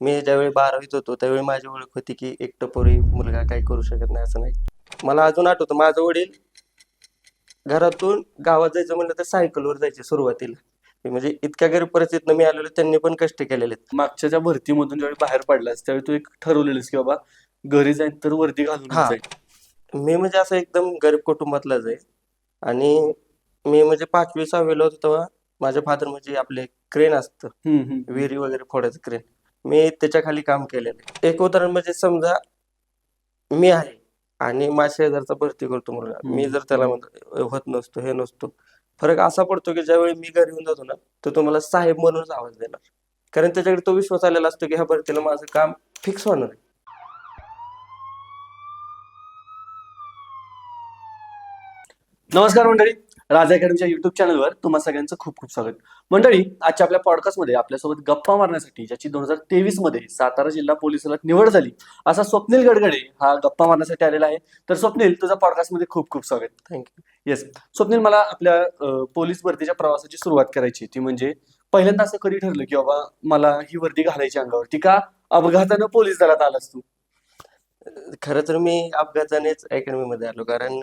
मी ज्यावेळी बारावीत होतो त्यावेळी माझी ओळख होती की एक टपोरी मुलगा काही करू शकत नाही असं नाही मला अजून आठवतं माझं वडील घरातून गावात जायचं म्हणलं तर सायकलवर जायचे सुरुवातीला म्हणजे इतक्या गरीब परिस्थितीनं मी आलेलो त्यांनी पण कष्ट केलेले. मागच्या ज्या भरतीमधून ज्यावेळी बाहेर पडलास त्यावेळी तू एक ठरवलेलीस की बाबा घरी जाईन तर वर्दी घालून हा. जाईन मी म्हणजे असं एकदम गरीब कुटुंबातलाच आहे आणि मी म्हणजे पाचवी सहावीला होतो तेव्हा माझ्या फादर म्हणजे आपले क्रेन असतं हम्म, हम्म. विहिरी वगैरे फोडायचं क्रेन मी त्याच्याखाली काम केलेलं आहे. एक उदाहरण म्हणजे समजा मी आहे आणि माझ्या शेजारचा भरती करतो मुलगा. मी. जर त्याला म्हणतो होत नसतो हे नसतो. फरक असा पडतो की ज्यावेळी मी घरी येऊन जातो ना तर तो मला साहेब म्हणूनच आवाज देणार. कारण त्याच्याकडे तो विश्वास आलेला असतो की ह्या भरतीला माझं काम फिक्स होणार आहे. नमस्कार मंडळी. राजा अकॅडमीच्या युट्यूब चॅनलवर तुम्हा सगळ्यांचं खूप खूप स्वागत. मंडळी आजच्या आपल्या पॉडकास्टमध्ये आपल्यासोबत गप्पा मारण्यासाठी ज्याची दोन हजार तेवीसमध्ये सातारा जिल्हा पोलीस दलात निवड झाली असा स्वप्नील गडगडे हा गप्पा मारण्यासाठी आलेला आहे. तर स्वप्नील तुझा पॉडकास्टमध्ये खूप खूप स्वागत. थँक्यू येस स्वप्नील मला आपल्या पोलीस भरतीच्या प्रवासाची सुरुवात करायची. ती म्हणजे पहिल्यांदा असं कधी ठरलं की बाबा मला ही वर्दी घालायची अंगावरती का अपघातानं पोलीस दलात आलास तू? खरं तर मी अपघातानेच अकॅडमीमध्ये आलो. कारण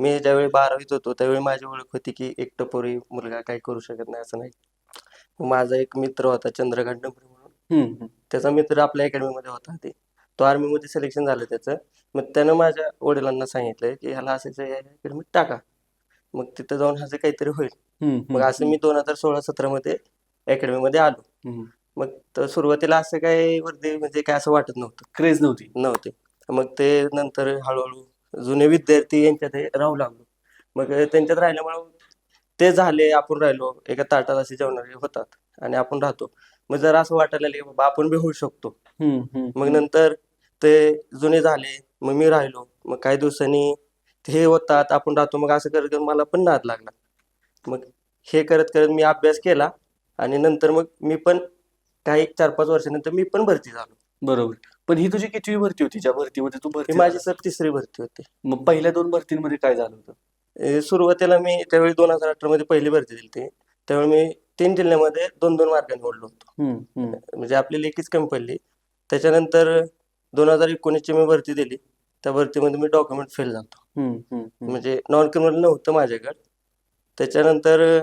मी ज्यावेळी बारावीत होतो त्यावेळी माझी ओळख होती की एक टपोरी मुलगा काही करू शकत नाही असं नाही. माझा एक मित्र होता चंद्रकांत डंबरे म्हणून. त्याचा मित्र आपल्या अकॅडमीमध्ये होता ते. तो आर्मीमध्ये सिलेक्शन झालं त्याचं. मग त्यानं माझ्या वडिलांना सांगितलं की ह्याला असायचं या अकॅडमीत टाका. मग तिथं जाऊन ह्याचं काहीतरी होईल. मग असं मी दोन हजार सोळा सतरामध्ये अकॅडमीमध्ये आलो. मग सुरुवातीला असं काय वरती म्हणजे काय असं वाटत नव्हतं. क्रेज नव्हती. नव्हते. मग ते नंतर हळूहळू जुने विद्यार्थी यांच्यात हे राहू लागलो. मग त्यांच्यात राहिल्यामुळे ते झाले आपण राहिलो. एका ताटात असे जेवणारे होतात आणि आपण राहतो. मग जरा असं वाटायला लागले बाबा आपण बी होऊ शकतो. मग नंतर ते जुने झाले मग मी राहिलो. मग काही दिवसांनी हे होतात आपण राहतो. मग असं करत करत मला पण नाद लागला. मग हे करत करत मी अभ्यास केला आणि नंतर मग मी पण काही चार पाच वर्षानंतर मी पण भरती झालो. बरोबर. पण ही तुझी कितवी भरती होती? ज्या भरतीमध्ये तू ही भरती माझी? सर तिसरी भरती होती. मग पहिल्या दोन भरतींमध्ये काय झालं होतं? सुरुवातीला मी त्यावेळी दोन हजार अठरा मध्ये पहिली भरती दिली होती. त्यावेळी मी तीन जिल्ह्यामध्ये दोन दोन मार्गाने ओढलो होतो. हम्म, हम्म. म्हणजे आपली लेखीच कमी पडली. त्याच्यानंतर दोन हजार एकोणीसची मी भरती दिली. त्या भरतीमध्ये मी डॉक्युमेंट फेल झालो. हम्म, हम्म, हम्म. म्हणजे नॉन क्रिमिनल नव्हतं माझ्याकडे. त्याच्यानंतर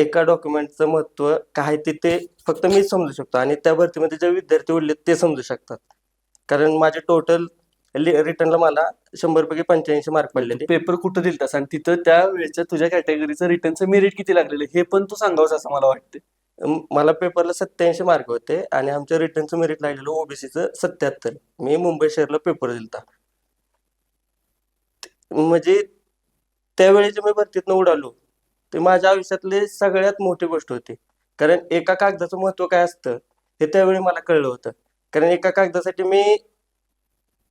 एका डॉक्युमेंटचं महत्त्व काय ते ते फक्त मीच समजू शकतो आणि त्या भरतीमध्ये जे विद्यार्थी उरले ते समजू शकतात. कारण माझे टोटल रिटर्नला मला शंभर पैकी पंच्याऐंशी मार्क पडलेले. पेपर कुठं दिलतास? आणि तिथं त्या वेळेच्या तुझ्या कॅटेगरीचं रिटर्नचं मेरिट किती लागलेलं हे पण तू सांगावंस असं मला वाटतं मला पेपरला सत्याऐंशी मार्क होते आणि आमच्या रिटर्नचं मेरिट लागलेलं ओबीसीचं सत्याहत्तर. मी मुंबई शहरला पेपर दिलता. म्हणजे त्यावेळी जे मी भरतीतनं उडालो ते माझ्या आयुष्यातली सगळ्यात मोठी गोष्ट होती. कारण एका कागदाचं महत्त्व काय असतं हे त्यावेळी मला कळलं होतं. कारण एका कागदासाठी मी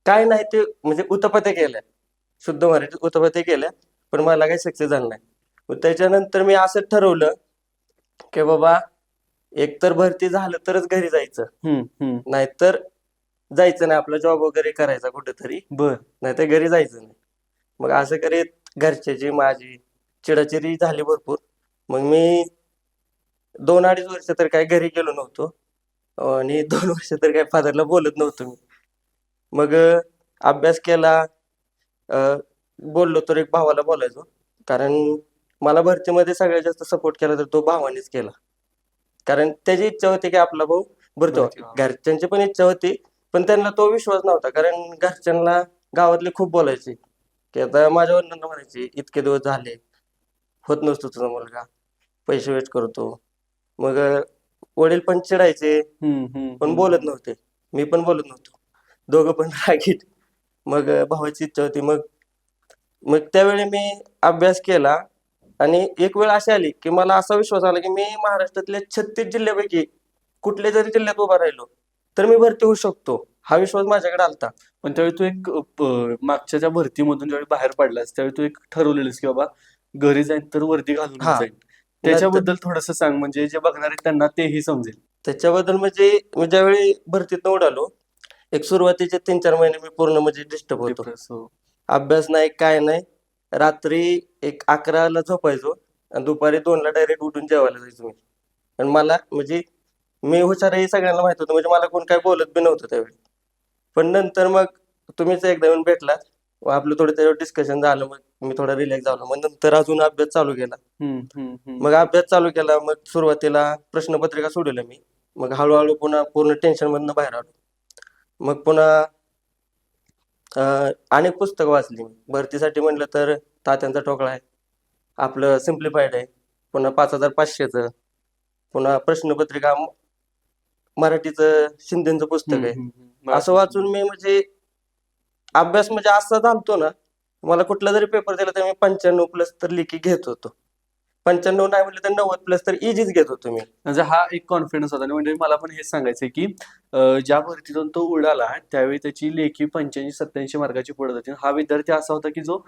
काय नाही ते म्हणजे उतपत्या केल्या. शुद्ध मराठीत उतपत्या केल्या पण मला काही सक्सेस झालं नाही. त्याच्यानंतर मी असं ठरवलं की बाबा एकतर भरती झालं तरच घरी जायचं. नाहीतर जायचं नाही आपला जॉब वगैरे करायचा कुठेतरी. बर. नाहीतर घरी जायचं नाही. मग असं करीत घरच्याची माझी चिडाचिडी झाली भरपूर. मग मी दोन अडीच वर्ष तर काय घरी गेलो नव्हतो. आणि दोन वर्ष तर काय फादरला बोलत नव्हतो मी. मग अभ्यास केला. बोललो तर एक भावाला बोलायचो. कारण मला भरतीमध्ये सगळ्यात जास्त सपोर्ट केला तर तो भावानेच केला. कारण त्याची इच्छा होती की आपला भाऊ भरती. घरच्यांची पण इच्छा होती. पण त्यांना तो विश्वास नव्हता. कारण घरच्यांना गावातले खूप बोलायचे. की आता माझ्या वडिलांना म्हणायचे इतके दिवस झाले. होत नसतो तुझा मुलगा. पैसे वेस्ट करतो. मग वडील पण चिडायचे. पण. बोलत नव्हते. मी पण बोलत नव्हतो. दोघं पण रागीट मग भावाची इच्छा होती. मग मग त्यावेळी मी अभ्यास केला. आणि एक वेळ अशी आली की मला असा विश्वास आला की मी महाराष्ट्रातल्या छत्तीस जिल्ह्यापैकी कुठल्या जरी जिल्ह्यात उभा राहिलो तर मी भरती होऊ शकतो. हा विश्वास माझ्याकडे आलता. पण त्यावेळी तू एक मागच्या ज्या भरतीमधून ज्यावेळी बाहेर पडलास त्यावेळी तू एक ठरवलेलीस की बाबा घरी जाईन तर वर्दी घालून हा. जाईन. त्याच्याबद्दल थोडस सांग म्हणजे जे बघणार आहेत त्यांना तेही समजेल. त्याच्याबद्दल म्हणजे मी ज्यावेळी भरतीत उडालो एक सुरुवातीचे तीन चार महिने मी पूर्ण म्हणजे डिस्टर्ब होतो. Depress हो. अभ्यास नाही काय नाही. रात्री एक अकराला झोपायचो आणि दुपारी दोनला डायरेक्ट उठून जेवायला जायचो मी. आणि मला म्हणजे मी हुशार हे सगळ्यांना माहीत होतं म्हणजे मला कोण काय बोलत बी नव्हतं त्यावेळी. पण नंतर मग तुम्हीच एकदा येऊन भेटलात. व आपलं थोडं त्याच्यावर डिस्कशन झालं मग मी थोडा रिलॅक्स झालो. मग नंतर अजून अभ्यास चालू केला. हम्म, हम्म, हम्म. मग अभ्यास चालू केला मग सुरुवातीला प्रश्नपत्रिका सोडवल्या मी. मग हळूहळू पुन्हा पूर्ण टेन्शन मधनं बाहेर आलो. मग पुन्हा अं, अनेक पुस्तकं वाचली मी. भरतीसाठी म्हटलं तर तात्यांचा ठोकळा आहे. आपलं सिम्प्लिफाईड आहे. पुन्हा पाच हजार पाचशेचं. पुन्हा प्रश्नपत्रिका म- मराठीचं शिंदेचं पुस्तक आहे. हम्म, हम्म, हम्म. असं वाचून मी म्हणजे अभ्यास म्हणजे असा झालतो ना मला कुठला जरी पेपर दिला तर मी पंच्याण्णव प्लस तर लिखी घेत होतो. पंच्याण्णव नाही म्हटलं तर नव्वद प्लस तर इजीच घेत होतो मी. म्हणजे हा एक कॉन्फिडन्स होता. आणि म्हणजे मला पण हेच सांगायचंय की अं, ज्या भरतीतून तो उडाला त्यावेळी त्याची लेखी पंच्याऐंशी सत्याऐंशी मार्काची पडत होती हा विद्यार्थी असा होता की जो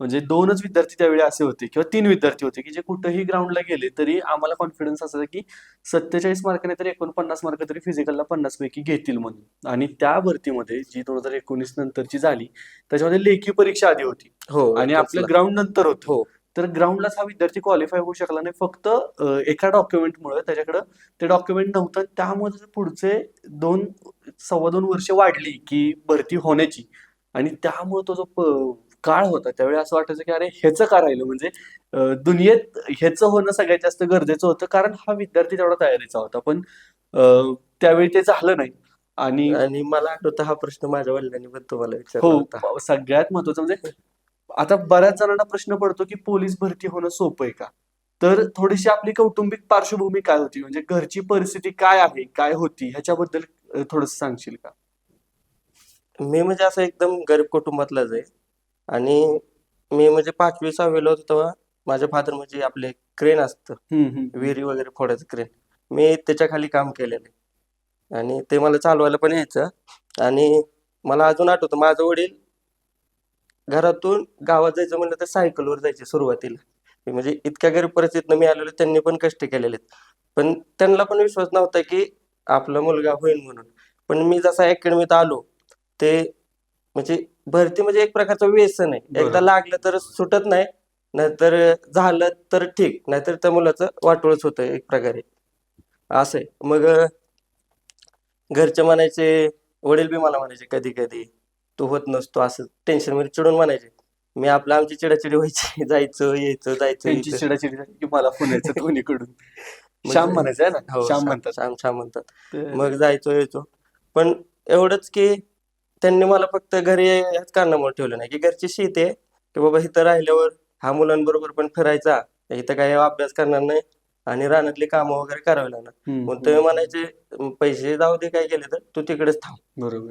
म्हणजे दोनच विद्यार्थी त्यावेळी असे होते किंवा तीन विद्यार्थी होते की जे कुठेही ग्राउंडला गेले तरी आम्हाला कॉन्फिडन्स असायचा की सत्तेचाळीस मार्काने तर एकोणपन्नास मार्क तरी फिजिकलला पन्नास पैकी घेतील म्हणून. आणि त्या भरतीमध्ये जी दोन हजार एकोणीस नंतरची झाली त्याच्यामध्ये लेखी परीक्षा आधी होती. हो आणि आपलं ग्राउंड नंतर होतं. हो. तर ग्राउंडलाच हा विद्यार्थी क्वालिफाय होऊ शकला नाही. फक्त एका डॉक्युमेंटमुळे त्याच्याकडं ते डॉक्युमेंट नव्हतं. त्यामुळे पुढचे दोन सव्वा दोन वर्ष वाढली की भरती होण्याची. आणि त्यामुळे तो जो काळ होता. त्यावेळी असं वाटायचं की अरे ह्याचं का राहिलं? म्हणजे दुनियेत ह्याचं होणं सगळ्यात जास्त गरजेचं होतं कारण हा विद्यार्थी तेवढा तयारीचा होता. पण त्यावेळी ते झालं नाही. आणि आणि मला आठवतं हा प्रश्न माझ्या वडिलांनी पण तुम्हाला हो सगळ्यात महत्वाचं म्हणजे आता बऱ्याच जणांना प्रश्न पडतो की पोलीस भरती होणं सोपं आहे का? तर थोडीशी आपली कौटुंबिक पार्श्वभूमी काय होती? म्हणजे घरची परिस्थिती काय आहे? काय होती? ह्याच्याबद्दल थोडस सांगशील का? मी म्हणजे असं एकदम गरीब कुटुंबातलाच आहे. आणि मी म्हणजे पाचवी सहावीला होतो तेव्हा माझ्या फादर म्हणजे आपले क्रेन असतं. विहिरी वगैरे फोडायचं क्रेन मी त्याच्याखाली काम केलेलं आणि ते मला चालवायला पण यायचं. आणि मला अजून आठवतं माझं वडील घरातून गावात जायचं म्हणलं तर सायकलवर जायचे सुरुवातीला. म्हणजे इतक्या गरीब परिस्थितीनं मी आलेलो त्यांनी पण कष्ट केलेले पण त्यांना पण विश्वास नव्हता की आपला मुलगा होईल म्हणून. पण मी जसा अकॅडमीत आलो ते म्हणजे भरती म्हणजे एक प्रकारचं व्यसन आहे. एकदा. लागलं तर सुटत नाही नाहीतर झालं तर ठीक नाहीतर त्या मुलाचं वाटोळच होतं एक प्रकारे. असं आहे. मग घरचे म्हणायचे वडील बी मला म्हणायचे कधी कधी तू होत नसतो असं. टेन्शनमध्ये चिडून म्हणायचे मी आपलं आमची चिडाचिडी व्हायची जायचं यायचं जायचं त्यांची यायचं. चिडाचिडी झाली की मला दोन्हीकडून. म्हणजे- श्याम म्हणायचं आहे ना? हो श्याम श्याम म्हणतात. श्याम श्याम म्हणतात. मग जायचो यायचो. पण एवढंच की त्यांनी मला फक्त घरी याच कारणामुळे ठेवलं नाही की घरची शेती आहे की बाबा इथं राहिल्यावर हा मुलांबरोबर पण फिरायचा इथं काही अभ्यास करणार नाही आणि रानातली कामं वगैरे करावी लागणार. मग ते. म्हणायचे "म, पैसे जाऊ दे काय गेले तर तू तिकडेच थांब. बरोबर.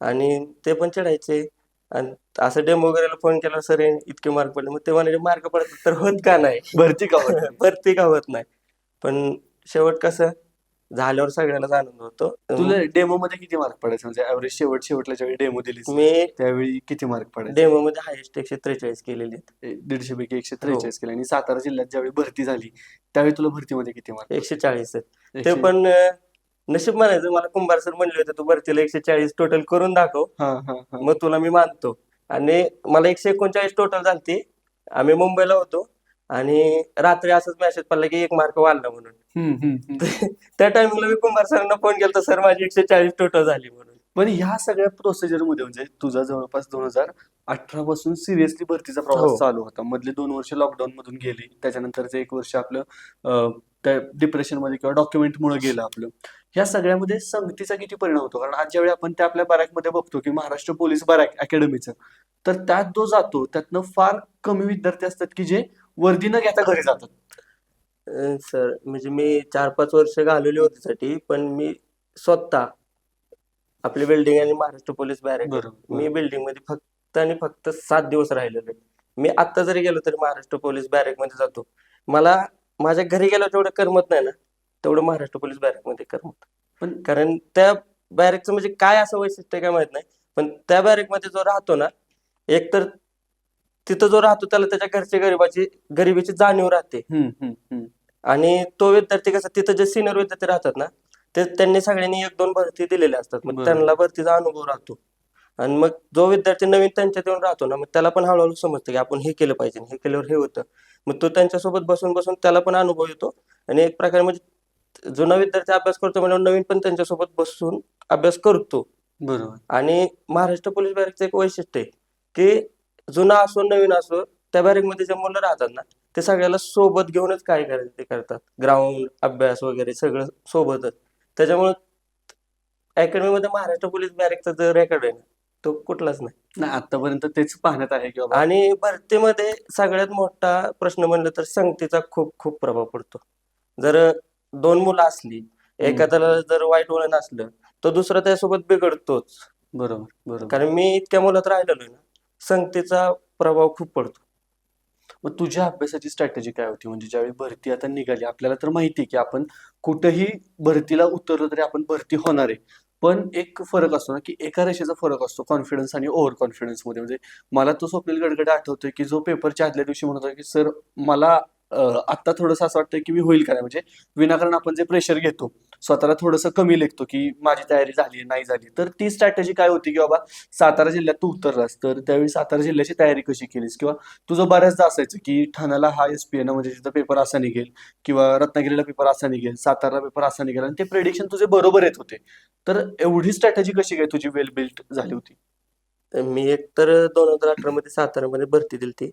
आणि ते पण चिडायचे. आणि असं डेमो वगैरे फोन केला सर इतके मार्क पडले. मग ते म्हणायचे मार्क पडतात तर होत का नाही? भरती का होत नाही? भरती का होत नाही? पण शेवट कसं झाल्यावर सगळ्यालाच आनंद होतो. तुला डेमो मध्ये किती मार्क पडायचे? म्हणजे ऍव्हरेज शेवट शेवटला ज्यावेळी डेमो दिलीस मी त्यावेळी किती मार्क पडायचे? डेमो मध्ये हायेस्ट एकशे त्रेचाळीस केलेले आहेत. दीडशे पैकी एकशे हो. त्रेचाळीस केले. आणि सातारा जिल्ह्यात ज्यावेळी भरती झाली त्यावेळी तुला भरतीमध्ये किती मार्क एकशे चाळीस आहेत. ते पण अं, नशीब म्हणायचं मला कुंभार सर म्हणले होते तू भरतीला एकशे चाळीस टोटल करून दाखव. हा हा हा. मग तुला मी मानतो. आणि मला एकशे एकोणचाळीस टोटल झालती. आम्ही मुंबईला होतो. आणि रात्री असंच मेसेज पडला की एक मार्क वाढला म्हणून. त्या टाइमला मी कुंभार सरांना फोन केला सर माझी एकशे चाळीस टोटल झाली म्हणून. पण ह्या सगळ्या प्रोसिजरमध्ये म्हणजे तुझा जवळपास दोन हजार अठरा पासून सिरियसली भरतीचा प्रवास हो. चालू होता. मधले दोन वर्ष लॉकडाऊन मधून गेली. त्याच्यानंतरचं एक वर्ष आपलं अं, त्या डिप्रेशनमध्ये किंवा डॉक्युमेंट मुळे गेलं आपलं. ह्या सगळ्यामध्ये संगतीचा किती परिणाम होतो? कारण आज ज्यावेळी आपण त्या आपल्या बॅरॅकमध्ये बघतो की महाराष्ट्र पोलीस बॅरॅक अकॅडमीचं तर त्यात जो जातो त्यातनं फार कमी विद्यार्थी असतात की जे वर्दी न घेता घरी जातात. अं, सर म्हणजे मी चार पाच वर्ष घालवली होती साठी पण मी स्वतः आपली बिल्डिंग आणि महाराष्ट्र पोलीस बॅरेक बरोबर मी बिल्डिंगमध्ये फक्त आणि फक्त सात दिवस राहिलेलो आहे. मी आता जरी गेलो तरी महाराष्ट्र पोलीस बॅरेकमध्ये जातो. मला माझ्या घरी गेलो तेवढं करमत नाही ना. तेवढं महाराष्ट्र पोलीस बॅरेकमध्ये करमत. पण कारण त्या बॅरेकचं म्हणजे काय असं वैशिष्ट्य आहे काय माहीत नाही. पण त्या बॅरेकमध्ये जो राहतो ना एकतर तिथं जो राहतो त्याला त्याच्या घरच्या गरिबाची गरिबीची जाणीव राहते. आणि तो विद्यार्थी कसा तिथं जे सिनियर विद्यार्थी राहतात ना ते त्यांनी सगळ्यांनी एक दोन भरती दिलेल्या असतात. मग. त्यांना भरतीचा अनुभव राहतो. आणि मग जो विद्यार्थी नवीन त्यांच्यात येऊन राहतो ना मग त्याला पण हळूहळू समजतं की आपण हे केलं पाहिजे हे केल्यावर हे होतं. मग तो त्यांच्यासोबत बसून बसून त्याला पण अनुभव येतो. आणि एक प्रकारे म्हणजे जुना विद्यार्थी अभ्यास करतो म्हणजे नवीन पण त्यांच्यासोबत बसून अभ्यास करतो. बरोबर. आणि महाराष्ट्र पोलीस बॅरेकचं एक वैशिष्ट्य आहे की जुना असो नवीन असो त्या बॅरेकमध्ये जे मुलं राहतात ना ते सगळ्याला सोबत घेऊनच काय करायचं ते करतात. ग्राउंड अभ्यास वगैरे सगळं सोबतच. त्याच्यामुळे अकॅडमीमध्ये महाराष्ट्र पोलीस बॅरेकचा जो रेकॉर्ड आहे ना तो कुठलाच नाही. नाही आतापर्यंत तेच पाहण्यात आहे की बाबा. आणि भरतीमध्ये सगळ्यात मोठा प्रश्न म्हणलं तर संगतीचा खूप खूप प्रभाव पडतो. जर दोन मुलं असली एखाद्याला जर वाईट वळण असलं तर दुसरा त्यासोबत बिघडतोच. बरोबर बरोबर. कारण मी इतक्या मुलात राहिलेलो आहे ना संगतेचा प्रभाव खूप पडतो. मग तुझ्या अभ्यासाची स्ट्रॅटेजी काय होती? म्हणजे ज्यावेळी भरती आता निघाली आपल्याला तर माहिती आहे की आपण कुठेही भरतीला उतरलो तरी आपण भरती होणार आहे. पण एक फरक असतो ना की एका रेषेचा फरक असतो कॉन्फिडन्स आणि ओव्हर कॉन्फिडन्समध्ये. म्हणजे मला तो स्वप्नील गडगड आठवतोय की जो पेपरच्या आदल्या दिवशी म्हणत होता की सर मला आत्ता आता थोडंसं असं वाटतं की मी होईल काय म्हणजे विनाकारण आपण जे प्रेशर घेतो स्वतःला थोडंसं कमी लेखतो की माझी तयारी झाली नाही झाली तर ती स्ट्रॅटेजी काय होती की बाबा सातारा जिल्ह्यात तू उतरलास तर त्यावेळी सातारा जिल्ह्याची तयारी कशी केलीस? किंवा तुझं बऱ्याचदा असायचं की ठाण्याला हा एस पी एन म्हणजे तिथं पेपर असा निघेल किंवा रत्नागिरीला पेपर असा निघेल सातारा पेपर असा निघेल आणि ते प्रेडिक्शन तुझे बरोबर येत होते. तर एवढी स्ट्रॅटेजी कशी काय तुझी वेल बिल्ट झाली होती? मी एक तर दोन हजार अठरा मध्ये सातारामध्ये भरती दिली ती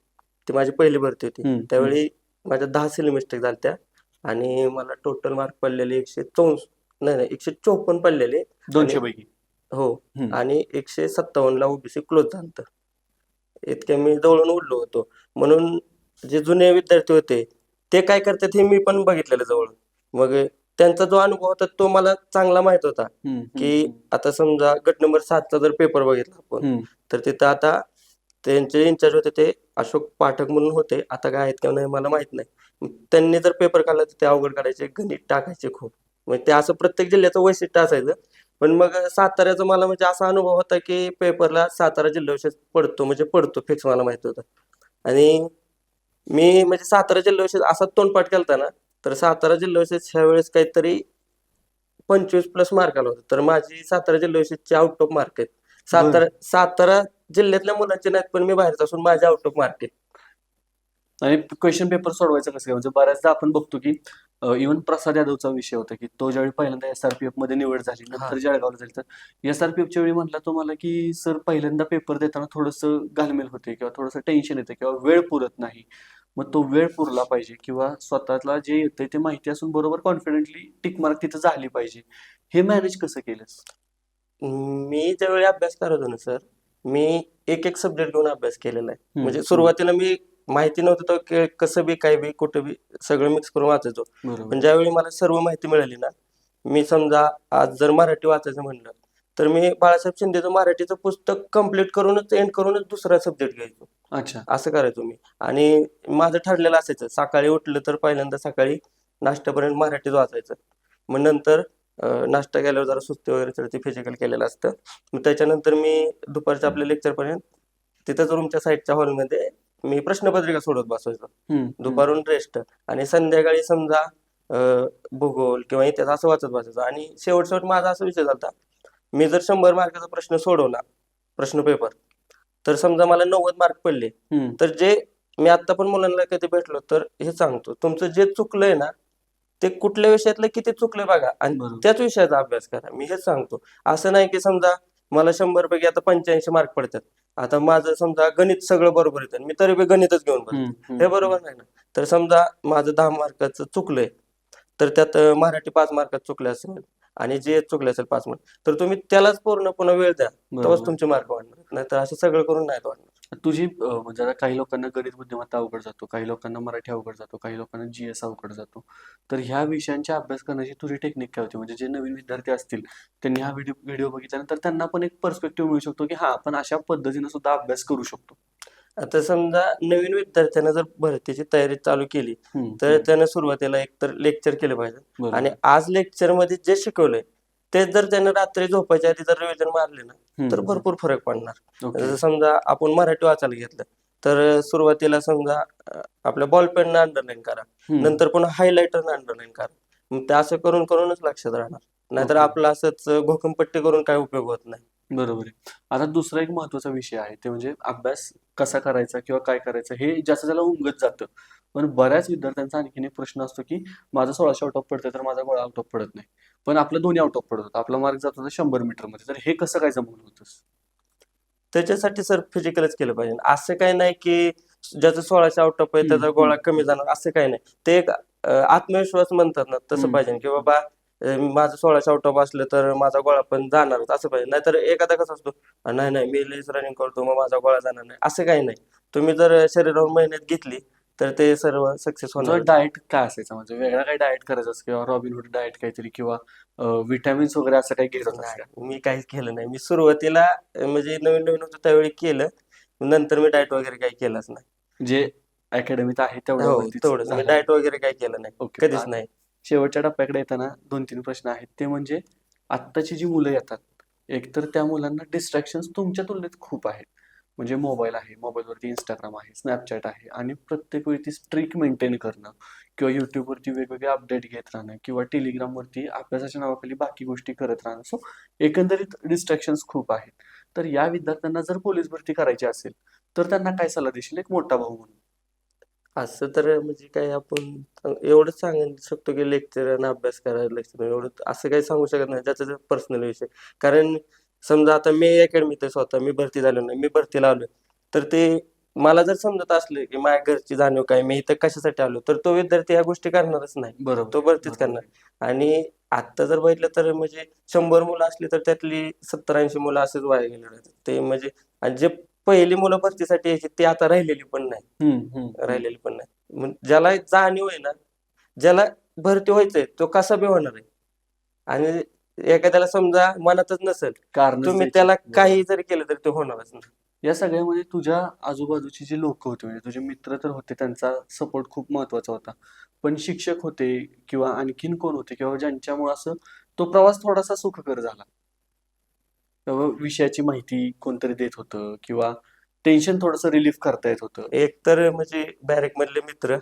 ती माझी पहिली भरती होती. त्यावेळी माझ्या दहा सिली मिस्टेक झाल्या आणि मला टोटल मार्क पडलेले एकशे चौस नाही नाही एकशे चोपन्न पडलेले. दोनशे पैकी. हो. आणि एकशे सत्तावन्न ला ओबीसी क्लोज झालं इतक्या मी जवळून उडलो होतो. म्हणून जे जुने विद्यार्थी होते ते काय करतात हे मी पण बघितलेलं जवळून. मग त्यांचा जो अनुभव होता तो मला चांगला माहीत होता. की आता समजा गट नंबर सातचा जर पेपर बघितला आपण तर तिथं आता त्यांचे इन्चार्ज होते ते अशोक पाठक म्हणून होते. आता काय आहेत किंवा नाही मला माहीत नाही. त्यांनी जर पेपर काढला तर ते अवघड काढायचे गणित टाकायचे खूप. म्हणजे ते असं प्रत्येक जिल्ह्याचं वैशिष्ट्य असायचं. पण मग साताऱ्याचा मला म्हणजे असा अनुभव होता की पेपरला सातारा जिल्हा विषय पडतो म्हणजे पडतो फिक्स मला माहीत होतं. आणि मी म्हणजे सातारा जिल्हा विषय असा तोंडपाठ केलता ना तर सातारा जिल्हा विषय ह्या वेळेस काहीतरी पंचवीस प्लस मार्क आला होता. तर माझी सातारा जिल्हा विषयची आउट ऑफ मार्क आहेत. सातारा सातारा जिल्ह्यातल्या मुलांचे नाहीत पण मी बाहेरचा असून माझे आउट ऑफ मार्क आहेत. आणि क्वेश्चन पेपर सोडवायचं कसं काय? म्हणजे बऱ्याचदा आपण बघतो की इव्हन प्रसाद यादवचा विषय होता की तो ज्यावेळी पहिल्यांदा एसआरपीएफमध्ये निवड झाली नंतर. जळगावला झाली तर एसआरपीएफच्या वेळी म्हटलं तो मला की सर पहिल्यांदा पेपर देताना थोडंसं घालमेल होते किंवा थोडंसं टेन्शन येतं किंवा वेळ पुरत नाही. मग तो वेळ पुरला पाहिजे किंवा स्वतःला जे येतंय ते माहिती असून बरोबर कॉन्फिडेंटली टिक मार्क तिथं झाली पाहिजे. हे मॅनेज कसं केलंस? मी ज्यावेळी अभ्यास करत होतो ना सर मी एक एक सब्जेक्ट घेऊन अभ्यास केलेला आहे. म्हणजे सुरुवातीला मी माहिती नव्हतं तर की कसं बी काय बी कुठं बी सगळं मिक्स करून वाचायचो. बरोबर. पण ज्यावेळी मला सर्व माहिती मिळाली ना मी समजा आज जर मराठी वाचायचं म्हणलं तर मी बाळासाहेब शिंदेचं मराठीचं पुस्तक कंप्लीट करूनच एंड करूनच दुसरा सब्जेक्ट घ्यायचो. अच्छा. असं करायचो मी. आणि माझं ठरलेलं असायचं सकाळी उठलं तर पहिल्यांदा सकाळी नाश्त्यापर्यंत मराठीच वाचायचं. मग नंतर अं, नाश्ता केल्यावर जरा सुस्ती वगैरे तर ते फिजिकल केलेलं असतं. मग त्याच्यानंतर मी दुपारच्या आपल्या लेक्चरपर्यंत तिथंच रूमच्या साईडच्या हॉलमध्ये मी प्रश्नपत्रिका सोडत बसायचो. दुपारून रेस्ट आणि संध्याकाळी समजा भूगोल किंवा इतिहास असं वाचत बसायचं. आणि शेवट शेवट माझा असा विषय झाला मी जर शंभर मार्काचा प्रश्न सोडवला प्रश्न पेपर तर समजा मला नव्वद मार्क पडले. तर जे मी आता पण मुलांना कधी भेटलो तर हे सांगतो. तुमचं जे चुकलंय ना ते कुठल्या विषयातलं किती चुकलंय बघा. आणि. त्याच विषयाचा अभ्यास करा. मी हेच सांगतो. असं नाही की समजा मला शंभर पैकी आता पंच्याऐंशी मार्क पडतात. आता माझं समजा गणित सगळं बरोबर येतं. मी तरी बी गणितच घेऊन बसतो. हे बरोबर नाही ना? तर समजा माझं दहा मार्काचं चुकलंय तर त्यात मराठी पाच मार्कात चुकले असेल आणि जे चुकले असेल पाच मार्क तर तुम्ही त्यालाच पूर्ण पुन्हा वेळ द्या. तेव्हाच. तुमचे मार्क वाढणार. नाहीतर असं सगळं करून नाही वाढणार. तुझी म्हणजे आता काही लोकांना गणित बुद्धिमत्ता अवघड जातो काही लोकांना मराठी अवघड जातो काही लोकांना जीएस अवघड जातो. तर ह्या विषयांचा अभ्यास करण्याची तुझी टेक्निक काय होती? म्हणजे जे नवीन विद्यार्थी असतील त्यांनी हा व्हिडिओ व्हिडिओ बघितल्यानंतर त्यांना पण एक पर्स्पेक्टिव्ह मिळू शकतो की हा आपण अशा पद्धतीने सुद्धा अभ्यास करू शकतो. आता समजा नवीन विद्यार्थ्यानं जर भरतीची तयारी चालू केली तर त्यानं सुरुवातीला एक तर लेक्चर केलं पाहिजे. आणि आज लेक्चरमध्ये जे शिकवलंय ते जर त्यानं रात्री झोपायच्या आधी जर रिव्हिजन मारले ना तर भरपूर फरक पडणार. समजा आपण मराठी वाचायला घेतलं तर सुरुवातीला समजा आपल्या बॉल पेननं अंडरलाईन करा नंतर पुन्हा हायलायटरनं अंडरलाईन करा. मग ते असं करून करूनच लक्षात राहणार. नाहीतर. आपलं असंच घोकमपट्टी करून काय उपयोग होत नाही. बरोबर आहे. आता दुसरा एक महत्त्वाचा विषय आहे ते म्हणजे अभ्यास कसा करायचा किंवा काय करायचं हे ज्याचं त्याला उमगत जातं. पण बऱ्याच विद्यार्थ्यांचा आणखीन एक प्रश्न असतो की माझं सोळाशे आउट ऑफ पडतं तर माझा गोळा आउट ऑफ पडत नाही. पण आपलं दोन्ही आउट ऑफ पडत होतं. आपला मार्क जात होता शंभर मीटरमध्ये. तर हे कसं काय जमवलं होतंस? त्याच्यासाठी सर फिजिकलच केलं पाहिजे. असं काही नाही की ज्याचं सोळाशे आउट ऑफ आहे त्याचा गोळा. कमी जाणार असं काही नाही. ते एक आत्मविश्वास म्हणतात ना तसं. पाहिजे. की बाबा माझं सोळाशे आउट ऑफ असलं तर माझा गोळा पण जाणारच असं पाहिजे. नाहीतर एखादा कसं असतो "अं, नाही नाही मी लईच रनिंग करतो मग माझा गोळा जाणार नाही. असं काही नाही. तुम्ही जर शरीरावर मेहनत घेतली तर ते सर्व सक्सेस होणार डाएट काय असायचं? म्हणजे वेगळा काही डाएट करायचं असं किंवा रॉबिनहुड डाएट काहीतरी किंवा विटॅमिन्स वगैरे असं काही घेत मी काहीच केलं नाही. मी सुरुवातीला म्हणजे नवीन नवीन होतो त्यावेळी केलं. नंतर मी डाएट वगैरे काही केलंच नाही. जे अकॅडमीत आहे मी झालं. डाएट वगैरे काही केलं नाही. कधीच नाही. शेवटच्या टप्प्याकडे येताना दोन तीन प्रश्न आहेत. ते म्हणजे आत्ताची जी मुलं येतात एकतर त्या मुलांना डिस्ट्रॅक्शन्स तुमच्या तुलनेत खूप आहेत. म्हणजे मोबाईल आहे मोबाईलवरती इंस्टाग्राम आहे स्नॅपचॅट आहे आणि प्रत्येक वेळी ती स्ट्रिक मेंटेन करणं किंवा युट्यूबवरती वेगवेगळे अपडेट घेत राहणं किंवा टेलिग्रामवरती अभ्यासाच्या नावाखाली बाकी गोष्टी करत राहणं. सो एकंदरीत डिस्ट्रॅक्शन्स खूप आहेत. तर या विद्यार्थ्यांना जर पोलीस भरती करायची असेल तर त्यांना काय सल्ला देशील? एक मोठा भाऊ म्हणून. असं तर म्हणजे काय आपण एवढंच सांगू शकतो की लेक्चर आणि अभ्यास करायला लेक्चर एवढं असं काही सांगू शकत नाही. त्याचा पर्सनल विषय. कारण समजा आता मी अकॅडमीत स्वतः मी भरती झालो नाही मी भरतीला आलो तर ते मला जर समजत असलं की माझ्या घरची जाणीव काय मी इथं कशासाठी आलो तर तो विद्यार्थी या गोष्टी करणारच नाही. बरोबर. तो भरतीच. करणार. आणि आत्ता जर बघितलं तर म्हणजे शंभर मुलं असली तर त्यातली सत्तर ऐंशी मुलं असेच वाया आहेत. ते म्हणजे आणि जे पहिली मुलं भरतीसाठी यायची ते आता राहिलेली पण नाही. राहिलेली पण नाही. ज्याला जाणीव आहे ना ज्याला भरती व्हायचंय तो कसा बी होणार आहे. आणि एखाद्याला समजा मनातच नसेल कारणच तुम्ही. त्याला. काही जरी केलं तरी ते होणारच नाही या सगळ्यामध्ये तुझ्या आजूबाजूची जी लोक होते म्हणजे तुझे मित्र तर होते त्यांचा सपोर्ट खूप महत्त्वाचा होता पण शिक्षक होते किंवा आणखीन कोण होते किंवा ज्यांच्यामुळे असं तो प्रवास थोडासा सुखकर झाला विषयाची माहिती कोणतरी देत होतं किंवा टेन्शन थोडंसं रिलीफ करता येत होतं एक तर म्हणजे बॅरेक मधले मित्र.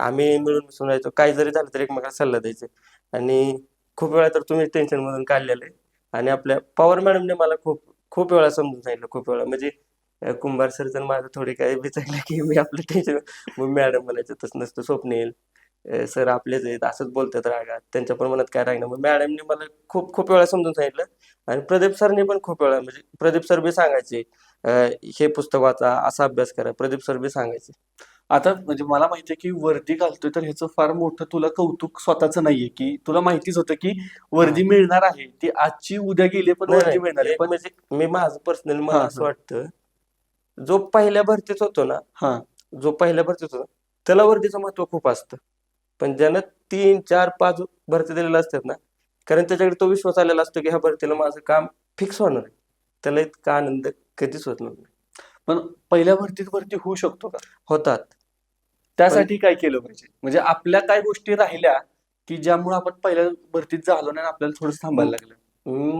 आम्ही मिळून मिसळून राहायचो काही जरी झालं तर एकमेकाला सल्ला द्यायचे आणि खूप वेळा तर तुम्ही टेन्शन मधून काढलेलं आहे. आणि आपल्या पवार मॅडमने मला खूप खूप वेळा समजून सांगितलं खूप वेळा. म्हणजे कुंभार सर जर माझं थोडी काही विचारलं की मी आपलं टेन्शन मग मॅडम म्हणायचं तसं नसतं स्वप्न येईल. सर आपलेच आहेत असंच बोलतात रागात. त्यांच्या पण मनात काय रागणार? मग मॅडमने मला खूप खूप वेळा समजून सांगितलं. आणि प्रदीप सरने पण खूप वेळा म्हणजे प्रदीप सर बी सांगायचे हे पुस्तक वाचा असा अभ्यास करा. प्रदीप सर बी सांगायचे. आता म्हणजे मला माहितीये की वर्दी घालतोय तर ह्याचं फार मोठं तुला कौतुक स्वतःचं नाहीये की तुला माहितीच होतं की वर्दी मिळणार आहे. ती आजची उद्या गेली पण वर्दी मिळणार आहे. पण म्हणजे मी माझं पर्सनल मला हा, असं हा. वाटतं जो पहिल्या भरतीत होतो ना हा. जो पहिल्या भरतीत होतो त्याला वर्दीचं महत्त्व खूप असतं. पण ज्यानं तीन चार पाच भरती दिलेल्या असतात ना कारण त्याच्याकडे तो विश्वास आलेला असतो की ह्या भरतीला माझं काम फिक्स होणार आहे. त्याला इतका आनंद कधीच होत नाही पण पहिल्या भरतीत भरती होऊ शकतो का? होतात. त्यासाठी काय केलं पाहिजे? म्हणजे आपल्या काय गोष्टी राहिल्या की ज्यामुळे आपण पहिल्या भरतीत झालो नाही आपल्याला थोडं थांबायला लागलं.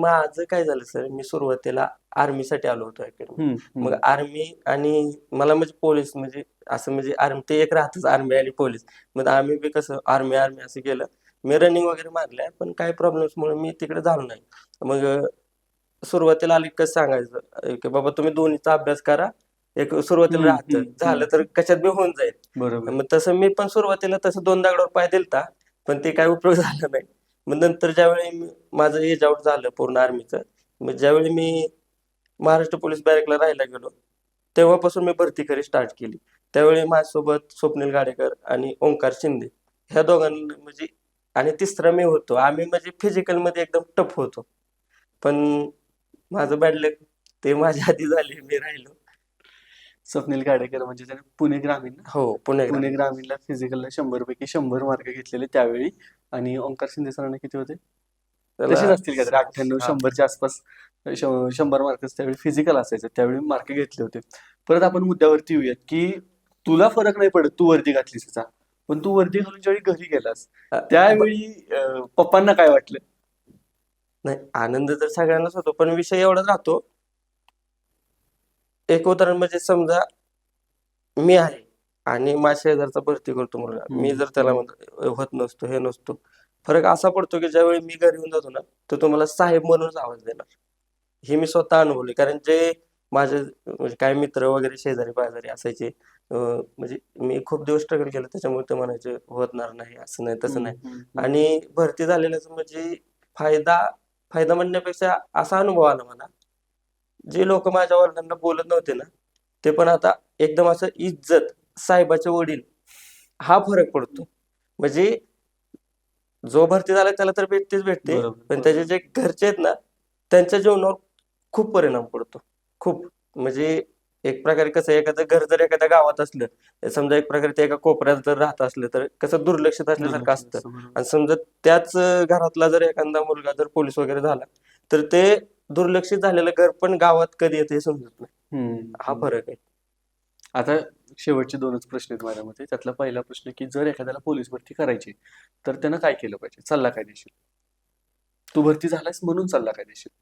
माझं काय झालं सर? मी सुरुवातीला आर्मीसाठी आलो होतो अकॅडमी. मग आर्मी आणि मला म्हणजे पोलीस म्हणजे असं म्हणजे आर्मी ते एक राहतच आर्मी आणि पोलीस. मग आम्ही बी कसं आर्मी आर्मी असं केलं. मी रनिंग वगैरे मारलंय पण काही प्रॉब्लेम्समुळे मी तिकडे झालो नाही. मग सुरुवातीला आली कसं सांगायचं? की बाबा तुम्ही दोन्हीचा अभ्यास करा एक सुरुवातीला राहतं. झालं तर कशात बी होऊन जाईल. बरोबर. मग तसं मी पण सुरुवातीला तसं दोन दगडावर पाय दिलता पण ते काय उपयोग झाला नाही. मग नंतर ज्यावेळी मी- माझं एज आउट झालं पूर्ण आर्मीचं मग ज्यावेळी मी महाराष्ट्र पोलीस बॅरेकला राहायला गेलो तेव्हापासून मी भरती खरी स्टार्ट केली. त्यावेळी माझ्यासोबत स्वप्नील गाडेकर आणि ओंकार शिंदे ह्या दोघांना म्हणजे आणि तिसरा मी होतो. आम्ही म्हणजे फिजिकलमध्ये एकदम टफ होतो. पण माझं बॅड लक ते माझ्या आधी झाले मी राहिलो. स्वप्नील गाडेकर म्हणजे त्याने पुणे ग्रामीण? हो पुणे पुणे ग्रामीणला फिजिकलला शंभर पैकी शंभर मार्क घेतलेले त्यावेळी. आणि ओंकार शिंदे सरांना किती होते? त्याला- तसेच असतील का अठ्ठ्याण्णव हा. शंभरच्या आसपास श- शंभर मार्कच त्यावेळी फिजिकल असायचं. त्यावेळी मार्क घेतले होते. परत आपण मुद्द्यावरती येऊयात की तुला फरक नाही पडत तू वर्दी घातलीस त्याचा. पण तू वर्दी घालून ज्यावेळी घरी गेलास त्यावेळी अं, पप्पांना काय वाटलं? नाही आनंद तर सगळ्यांनाच होतो पण विषय एवढाच राहतो एक उदाहरण म्हणजे समजा मी आहे आणि माझ्या शेजारचा भरती करतो मुलगा. मी. जर त्याला म्हणतो होत नसतो हे नसतो. फरक असा पडतो की ज्यावेळी मी घरी येऊन जातो ना तर तो मला साहेब म्हणूनच आवाज देणार. हे मी स्वतः अनुभवले कारण जे माझे म्हणजे काही मित्र वगैरे शेजारी पाजारी असायचे म्हणजे मी खूप दिवस स्ट्रगल केलं त्याच्यामुळे ते म्हणायचे होणार नाही असं नाही तसं नाही. आणि भरती झालेल्याचा म्हणजे फायदा फायदा म्हणण्यापेक्षा असा अनुभव आला मला जे लोक माझ्या वडिलांना बोलत नव्हते ना ते पण आता एकदम असं इज्जत साहेबाचे वडील हा फरक पडतो. म्हणजे जो भरती झाला त्याला तर भेटतेच भेटते पण त्याचे जे घरचे आहेत ना त्यांच्या जीवनावर खूप परिणाम पडतो. खूप. म्हणजे एक प्रकारे कसं एखादं घर जर एखाद्या गावात असलं समजा एक प्रकारे ते एका कोपऱ्यात जर राहत असलं तर कसं दुर्लक्षित असल्यासारखं असतं. आणि समजा त्याच घरातला जर एखादा मुलगा जर पोलीस वगैरे झाला तर ते दुर्लक्षित झालेलं घर पण गावात कधी येते हे समजत नाही. हम्म, हा. फरक आहे. आता शेवटचे दोनच प्रश्न आहेत माझ्या मते त्यातला पहिला प्रश्न की जर एखाद्याला पोलीस भरती करायची तर त्यानं काय केलं पाहिजे? सल्ला काय देशील? तू भरती झालायस म्हणून सल्ला काय देशील?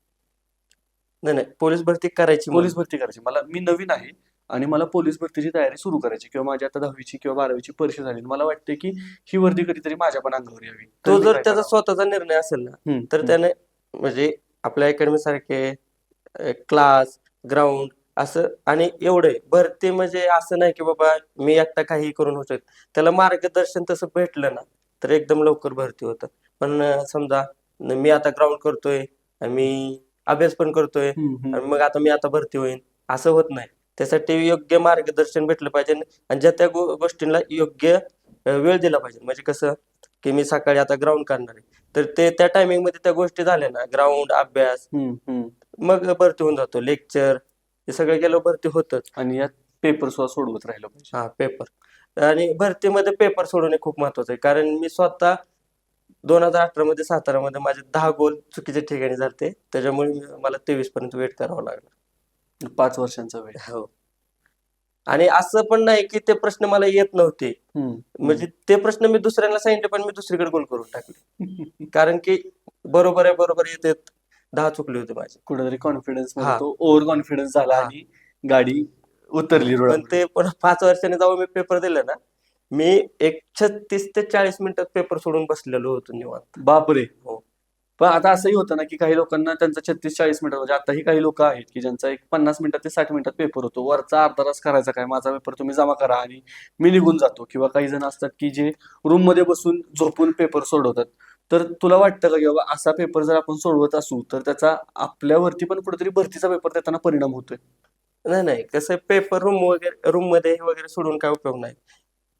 नाही नाही. पोलीस भरती करायची पोलीस. भरती करायची. मला मी नवीन आहे आणि मला पोलीस भरतीची तयारी सुरू करायची किंवा माझी आता दहावीची किंवा बारावीची परीक्षा झाली मला वाटते की ही वर्दी कधीतरी माझ्या पण अंगावर यावी. तर तो मी जर काय त्याचा करावं? स्वतःचा निर्णय असेल ना हम्म, तर हम्म. त्याने म्हणजे आपल्या अकॅडमी सारखे क्लास ग्राउंड असं आणि एवढे. भरती म्हणजे असं नाही की बाबा मी एकटा काही करून शकत. त्याला मार्गदर्शन तसं भेटलं ना तर एकदम लवकर भरती होतं. पण समजा मी आता ग्राउंड करतोय मी अभ्यास पण करतोय मग आता मी आता भरती होईन. असं होत नाही. त्यासाठी योग्य मार्गदर्शन भेटलं पाहिजे आणि ज्या त्या गोष्टींना योग्य वेळ दिला पाहिजे. म्हणजे कसं की मी सकाळी आता ग्राउंड करणार आहे. तर ते त्या टायमिंगमध्ये त्या गोष्टी झाल्या ना ग्राउंड अभ्यास. मग भरती होऊन जातो. लेक्चर हे सगळं केलं भरती होतच. आणि यात पेपर सुद्धा सोडवत राहिलं पाहिजे. हा पेपर आणि भरतीमध्ये पेपर सोडवणे खूप महत्वाचं आहे. कारण मी स्वतः दोन हजार अठरा मध्ये सातारामध्ये माझे दहा गोल चुकीच्या ठिकाणी झालते. त्याच्यामुळे मला तेवीस पर्यंत वेट करावा लागला. पाच वर्षांचा वेळ. हो. आणि असं पण नाही की ते प्रश्न मला येत नव्हते. म्हणजे ते प्रश्न मी दुसऱ्यांना सांगितले पण मी दुसरीकडे गोल करून टाकले. कारण की बरोबर आहे बरोबर येते दहा चुकले होते माझे. कुठेतरी कॉन्फिडन्स ओव्हर कॉन्फिडन्स झाला. आणि गाडी उतरली पण. ते पण पाच वर्षाने जाऊन मी पेपर दिला ना मी एक छत्तीस ते चाळीस मिनिटात पेपर सोडून बसलेलो होतो निवांत. बापरे. हो. पण आता असंही होतं ना की काही लोकांना त्यांचा छत्तीस चाळीस मिनिटं म्हणजे आताही काही लोक आहेत की ज्यांचा एक पन्नास मिनिटात ते साठ मिनिटात पेपर होतो. वरचा अर्धा तास करायचा काय? माझा पेपर तुम्ही जमा करा आणि मी निघून जातो. किंवा काही जण असतात की जे रूममध्ये बसून झोपून पेपर सोडवतात. तर तुला वाटतं का की बाबा असा पेपर जर आपण सोडवत असू तर त्याचा आपल्यावरती पण कुठेतरी भरतीचा पेपर देताना परिणाम होतोय? नाही नाही. कसं पेपर रूम वगैरे रूममध्ये वगैरे सोडून काय उपयोग नाही.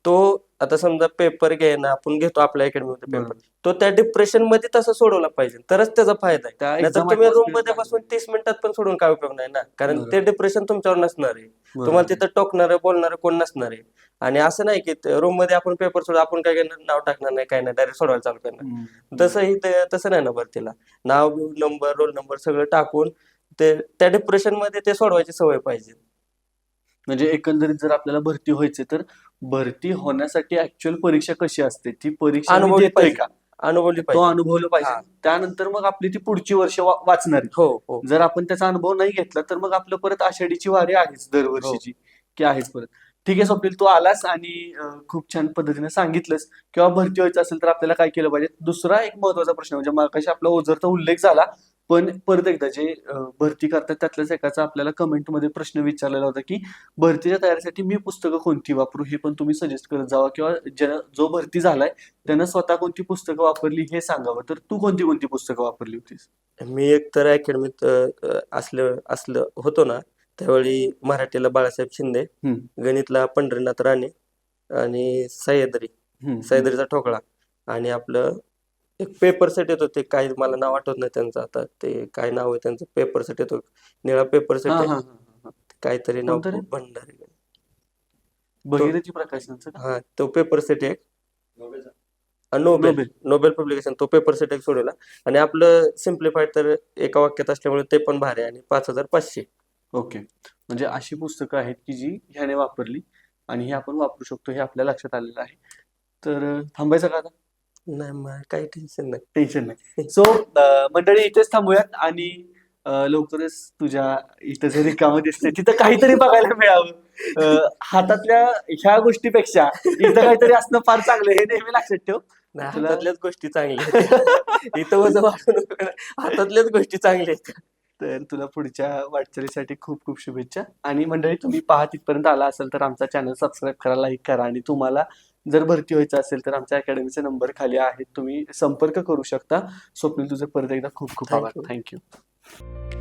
तो आता समजा पेपर घ्यायना आपण घेतो आपल्या अकॅडमीमध्ये पेपर. तो त्या डिप्रेशनमध्ये तसा सोडवला पाहिजे तरच त्याचा फायदा आहे त्या नाहीतर exam तुम्ही रूम atmosphere मध्ये. बसून तीस मिनिटात पण सोडून काय उपयोग नाही ना कारण बरोबर. ते डिप्रेशन तुमच्यावर नसणार आहे. तुम्हाला तिथं टोकणार बोलणार कोण नसणार आहे आणि असं नाही की रूममध्ये आपण पेपर सोडू आपण काय करणार नाव टाकणार नाही काय नाही डायरेक्ट सोडवायला चालू करणार. तसंही ते तसं नाही ना भरतीला नाव नंबर रोल नंबर सगळं टाकून ते त्या डिप्रेशनमध्ये ते सोडवायची सवय पाहिजे म्हणजे एकंदरीत जर आपल्याला भरती व्हायचे तर भरती होण्यासाठी ऍक्च्युअल परीक्षा कशी असते? ती परीक्षा अनुभवली देतोय पाहिजे. का? अनुभवली तो पाहिजे. अनुभवलं हा. पाहिजे त्यानंतर मग आपली ती पुढची वर्ष वा- वाचणार आहे. हो हो. जर आपण त्याचा अनुभव नाही घेतला तर मग आपलं परत आषाढीची वारी आहेच दरवर्षीची की आहेच परत. ठीक आहे स्वप्नील तू आलास आणि खूप छान पद्धतीने सांगितलंस. किंवा भरती व्हायचं असेल तर आपल्याला काय केलं पाहिजे? दुसरा एक महत्त्वाचा प्रश्न म्हणजे मागाशी आपला ओझरचा उल्लेख झाला पण परत एकदा जे भरती करतात त्यातल्याच एकाचा आपल्याला कमेंटमध्ये प्रश्न विचारलेला होता की भरतीच्या तयारीसाठी मी पुस्तकं कोणती वापरू? हे पण तुम्ही सजेस्ट करत जावा. किंवा ज्या जो भरती झालाय त्यानं स्वतः कोणती पुस्तकं वापरली हे सांगावं. तर तू कोणती कोणती पुस्तकं वापरली होतीस? मी एक तर अकॅडमीत असलं असलं होतो ना त्यावेळी मराठीला बाळासाहेब शिंदे हम्म. गणितला पंढरीनाथ राणे आणि सह्याद्री हम्म. सह्याद्रीचा ठोकळा. आणि आपलं एक पेपर सेट येतो ते काही मला नाव आठवत नाही त्यांचं आता ते काय नाव आहे त्यांचं पेपर सेट येतो निळा पेपर सेट हा, हा, हा, हा. काहीतरी नाव? भंडारी प्रकाशनचं का? हा तो पेपर सेट एक. नोबेल. नोबेल. नोबेल पब्लिकेशन तो पेपर सेट एक सोडवला. आणि आपलं सिम्प्लिफाईड तर एका वाक्यात असल्यामुळे ते पण भारी आहे. आणि पाच हजार पाचशे. ओके. म्हणजे अशी पुस्तकं आहेत की जी ह्याने वापरली आणि हे आपण वापरू शकतो हे आपल्या लक्षात आलेलं आहे. तर थांबायचं का आता? नाही मग काही टेन्शन नाही. टेन्शन नाही. सो मंडळी इथेच थांबूयात आणि लवकरच तुझ्या इथं जे रिकामं दिसते तिथं काहीतरी बघायला मिळावं. हातातल्या ह्या गोष्टीपेक्षा इथं काहीतरी असणं फार चांगलं हे नेहमी लक्षात ठेव. हातातल्याच गोष्टी चांगल्या. इथं वजन. हातातल्याच गोष्टी चांगल्या आहेत. तर तुला पुढच्या वाटचालीसाठी खूप खूप शुभेच्छा. आणि मंडळी तुम्ही पाहत इथपर्यंत आला असेल तर आमचा चॅनल सबस्क्राईब करा लाईक करा. आणि तुम्हाला जर भरती व्हायचं असेल तर आमच्या अकॅडमीचे नंबर खाली आहेत. तुम्ही संपर्क करू शकता. स्वप्नील तुझे परत एकदा खूप खूप आभार. Thank you. थँक्यू